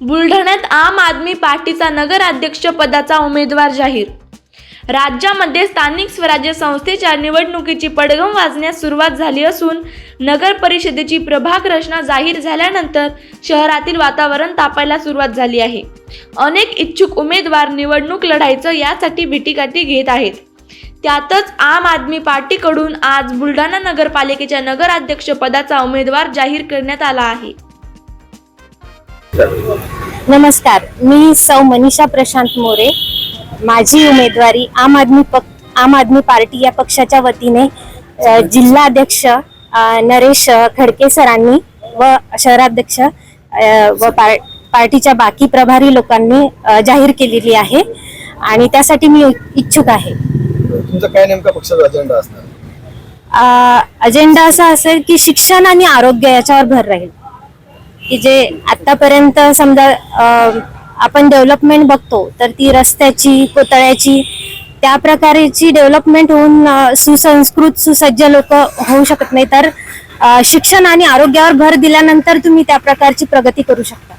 बुलढाण्यात आम आदमी पार्टीचा नगराध्यक्ष पदाचा उमेदवार जाहीर. राज्यामध्ये स्थानिक स्वराज्य संस्थेच्या निवडणुकीची पडगम वाजण्यास सुरुवात झाली असून नगर परिषदेची प्रभाग रचना जाहीर झाल्यानंतर शहरातील वातावरण तापायला सुरुवात झाली आहे. अनेक इच्छुक उमेदवार निवडणूक लढायचं यासाठी भेटीगाठी घेत आहेत. त्यातच आम आदमी पार्टीकडून आज बुलढाणा नगरपालिकेच्या नगराध्यक्ष पदाचा उमेदवार जाहीर करण्यात आला आहे. नमस्कार मी सौ मनीषा प्रशांत मोरे. माझी उमेदवारी आम आदमी पक आम आदमी पार्टी या पक्षाच्या वतीने जिल्हाध्यक्ष नरेश खडके सरांनी व शहराध्यक्ष व पार- पार्टीच्या बाकी प्रभारी लोकांनी जाहीर केलेली आहे. आणि त्यासाठी मी इच्छुक आहे. तुमचा काय नेमका पक्षाचा अजेंडा असणार? अजेंडा असा असेल की शिक्षण आणि आरोग्य याच्यावर भर राहील. की जे आतापर्यंत समजा अ, आपण डेव्हलपमेंट बघतो तर ती रस्त्याची कोतळ्याची त्या प्रकारची डेव्हलपमेंट होऊन अ, सुसंस्कृत सुसज्ज लोक होऊ शकत नाही. तर अ, शिक्षण आणि आरोग्यावर भर दिल्यानंतर तुम्ही त्या प्रकारची प्रगती करू शकता.